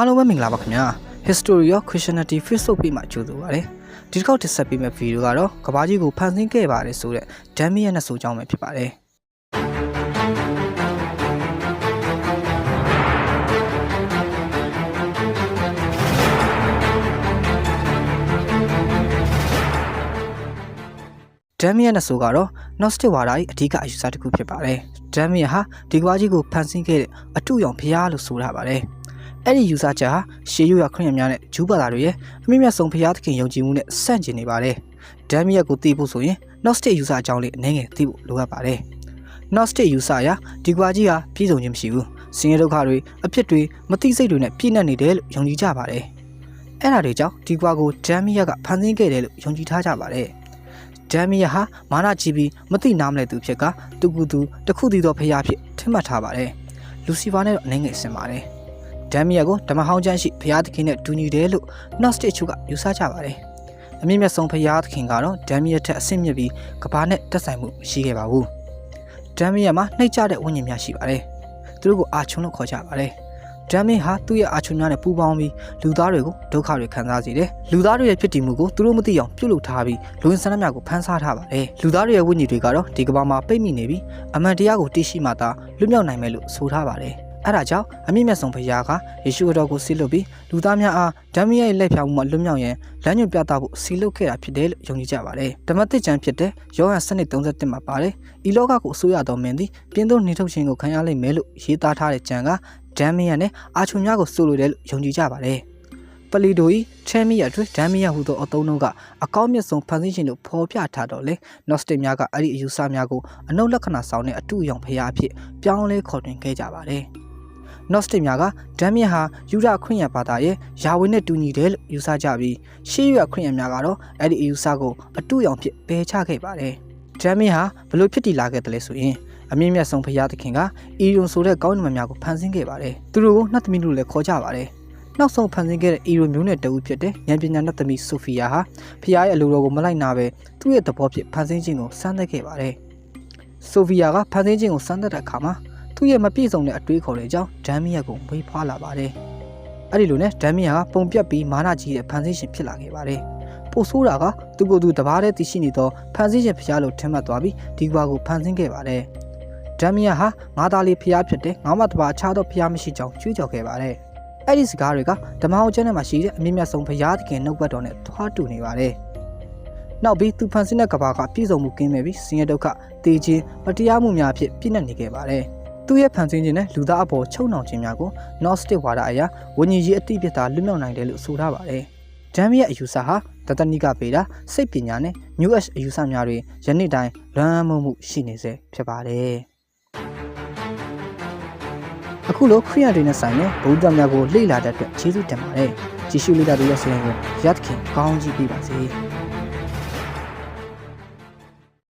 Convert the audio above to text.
အားလုံးပဲမင်္ဂလာပါခင်ဗျာ History of Christianity Facebook page မှာကြိုဆိုပါရစေဒီတစ်ခေါက်တင်ဆက်ပေးမယ့်ဗီဒီယိုကတော့ကဘာကြီးကိုဖန်ဆင်းခဲ့ပါတယ်ဆိုတဲ့ Damien နဲ့ဆိုကြောင်းပဲဖြစ်ပါတယ်ဒမ်မီယန်နဲ့ဆိုကတော့ Gnostic ဝါဒရဲ့အဓိကအယူဆတစ်ခုဖြစ်ပါတယ်။ဒမ်မီယန်ဟာဒီကဘာကြီးကိုဖန်ဆင်းခဲ့တဲ့အတူရောင်ဖျားလို့ဆိုထားပါတယ်။ အဲ့ဒီယူဆချက်ဟာရှေးရွာခရစ်ယာန်များနဲ့ဂျူးဘာသာတွေရဲ့အမြင့်မြတ်ဆုံးဖျားသခင်ယုံကြည်မှုနဲ့ဆန့်ကျင်နေပါတယ်။ဒမ်မီယန်ကိုသိဖို့ဆိုရင် Gnostic ယူဆအကြောင်းလေးအနည်းငယ်သိဖို့လိုအပ်ပါတယ်။ Gnostic ယူဆအရဒီကဘာကြီးဟာပြည့်စုံခြင်းမရှိဘူး။ဆင်းရဲဒုက္ခတွေအဖြစ်တွေမသိစိတ်တွေနဲ့ပြည့်နှက်နေတယ်လို့ယုံကြည်ကြပါတယ်။အဲ့ဒါတွေကြောင့်ဒီကွာကိုဒမ်မီယန်ကဖန်ဆင်းခဲ့တယ်လို့ယုံကြည်ထားကြပါတယ်။ဒမ်မီယာဟာမာနကြီးပြီးမသိနားမလဲသူဖြစ်ကသူကူသူတစ်ခုတည်းသောဖရာဖြစ်ထင်မှတ်ထားပါတယ်။လူစီဖာနဲ့တော့အနေငယ်ဆင်ပါတယ်။ ဒမ်မီယာကိုဓမ္မဟောင်းကျမ်းရှိဖရာသခင်နဲ့တူညီတယ်လို့ Gnostic ချုပ်ကယူဆကြပါတယ်။အမြင့်မြတ်ဆုံးဖရာသခင်ကတော့ဒမ်မီယာထက်အဆင့်မြင့်ပြီးကဘာနဲ့တက်ဆိုင်မှုမရှိခဲ့ပါဘူး။ဒမ်မီယာမှာနှိပ်ကြတဲ့ဝိညာဉ်များရှိပါတယ်။သူတို့ကိုအာချုံလို့ခေါ်ကြပါတယ်။ဒမ်မင်ဟာသူ့ရဲ့အာချုံများနဲ့ပူးပေါင်းပြီးလူသားတွေကိုဒုက္ခတွေခံစားစေတယ်။လူသားတွေရဲ့ဖြစ်တည်မှုကိုသူတို့မသိအောင်ပြုလုပ်ထားပြီးလူဝင်ဆန္ဒများကိုဖန်ဆားထားပါတယ်။လူသားတွေရဲ့ဝိညာဉ်တွေကတော့ဒီကမ္ဘာမှာပိတ်မိနေပြီးအမှန်တရားကိုသိရှိမှသာလွတ်မြောက်နိုင်မယ်လို့ဆိုထားပါတယ်။ အဲဒါကြောင့်အမြင့်မြတ်ဆုံးဘုရားကယေရှုတော်ကိုဆီလွတ်ပြီးလူသားများအားဓမ္မရဲ့လက်ဖြောင်မှုမှလွတ်မြောက်ရန်လမ်းညွှန်ပြသဖို့ဆီလွတ်ခဲ့တာဖြစ်တယ်လို့ယုံကြည်ကြပါတယ်။ဓမ္မသစ်ကျမ်းဖြစ်တဲ့ယောဟန်7:31မှာပါတယ်။ဤလောကကိုအစိုးရတော်မင်းသည်ပြင်းသောနေထုတ်ခြင်းကိုခံရလိမ့်မယ်လို့ရေးသားထားတဲ့ကျမ်းကဒမ်မီယန်နဲ့အာချုံများကိုဆိုလိုတယ်လို့ယုံကြည်ကြပါတယ်။ပလီဒိုဤချဲမီယာအတွက်ဒမ်မီယာဟူသောအသုံးတို့ကအကောင်းမြတ်ဆုံးဖန်ဆင်းခြင်းလို့ဖော်ပြထားတော့လေနော့စတစ်များကအဲ့ဒီအယူဆများကိုအနုလက္ခဏာဆောင်တဲ့အတူအယောင်ဖရာအဖြစ်ပြောင်းလဲခေါ်တွင်ခဲ့ကြပါတယ်။ Gnostic များကဒမ်မီယာဟာယူဒခရစ်ယာန်ဘာသာရဲ့ယာဝေနဲ့တူညီတယ်လို့ယူဆကြပြီးရှေးရွာခရစ်ယာန်များကတော့အဲ့ဒီအယူဆကိုအတူရောင်ဖြစ်ပယ်ချခဲ့ပါတယ်။ဒမ်မီယာဘလို့ဖြစ်တည်လာခဲ့တယ်လဲဆိုရင်အမြင့်မြတ်ဆုံးဘုရားသခင်ကအီရွန်ဆိုတဲ့ကောင်းကင်ဘုံများကိုဖန်ဆင်းခဲ့ပါတယ်။သူတို့ကိုနှတ်သမီးလို့လည်းခေါ်ကြပါတယ်။နောက်ဆုံးဖန်ဆင်းခဲ့တဲ့အီရွန်မျိုးနဲ့တဦးဖြစ်တဲ့ဉာဏ်ပညာနှတ်သမီးဆိုဖီယာဟာဖခင်ရဲ့အလိုတော်ကိုမလိုက်နာပဲသူ့ရဲ့သဘောဖြစ်ဖန်ဆင်းခြင်းကိုစမ်းသပ်ခဲ့ပါတယ်။ဆိုဖီယာကဖန်ဆင်းခြင်းကိုစမ်းသပ်တဲ့အခါမှာ သူ့ရဲ့မပြည့်စုံတဲ့အတွေးခေါ်တဲ့အကြောင်းဒမ်မီယာကိုဝေဖွာလာပါတယ်။အဲ့ဒီလိုနဲ့ဒမ်မီယာကပုံပြတ်ပြီးမာနကြီးတဲ့ဖန်ဆင်းရှင်ဖြစ်လာခဲ့ပါတယ်။ပိုဆိုးတာကသူကိုယ်သူတဘာတဲ့တည်ရှိနေသောဖန်ဆင်းရှင်ဖျားလို့ထင်မှတ်သွားပြီးဒီကွာကိုဖန်ဆင်းခဲ့ပါတယ်။ဒမ်မီယာဟာငါသားလေးဖျားဖြစ်တဲ့ငါမတဘာအခြားသောဖျားမရှိကြောင်းကြွေးကြော်ခဲ့ပါတယ်။အဲ့ဒီစကားတွေကဓမ္မအောင်ကျမ်းထဲမှာရှိတဲ့အမြင့်မြတ်ဆုံးဖျားသခင်နှုတ်ဘတ်တော်နဲ့ထွားတူနေပါတယ်။နောက်ပြီးသူဖန်ဆင်းတဲ့ကဘာကပြည့်စုံမှုကင်းမဲ့ပြီးဆင်းရဲဒုက္ခတေခြင်းမတရားမှုများအဖြစ်ပြည့်နှက်နေခဲ့ပါတယ်။ သူ့ရဲ့ဖန်ဆင်းခြင်းနဲ့လူသားအပေါ်ချုံနှောင်ခြင်းများကို Gnostic ဝါဒအရာဝိညာဉ်ရေးအတိပြတာလွတ်မြောက်နိုင်တယ်လို့ဆိုထားပါတယ်။ဒမ်မီရဲ့အယူဆဟာတတနိကပေတာစိတ်ပညာနဲ့ New Age အယူဆများတွေယနေ့တိုင်းလွမ်းမိုးမှုရှိနေစေဖြစ်ပါတယ်။အခုလိုခရိယန်တွေနဲ့ဆိုင်တဲ့ဗုဒ္ဓများကိုလေ့လာတဲ့အတွက်ကျေးဇူးတင်ပါတယ်။ကြည့်ရှုလေ့လာသူရဲ့ဆရာကိုရသခင်ကောင်းကြီးပေးပါစေ။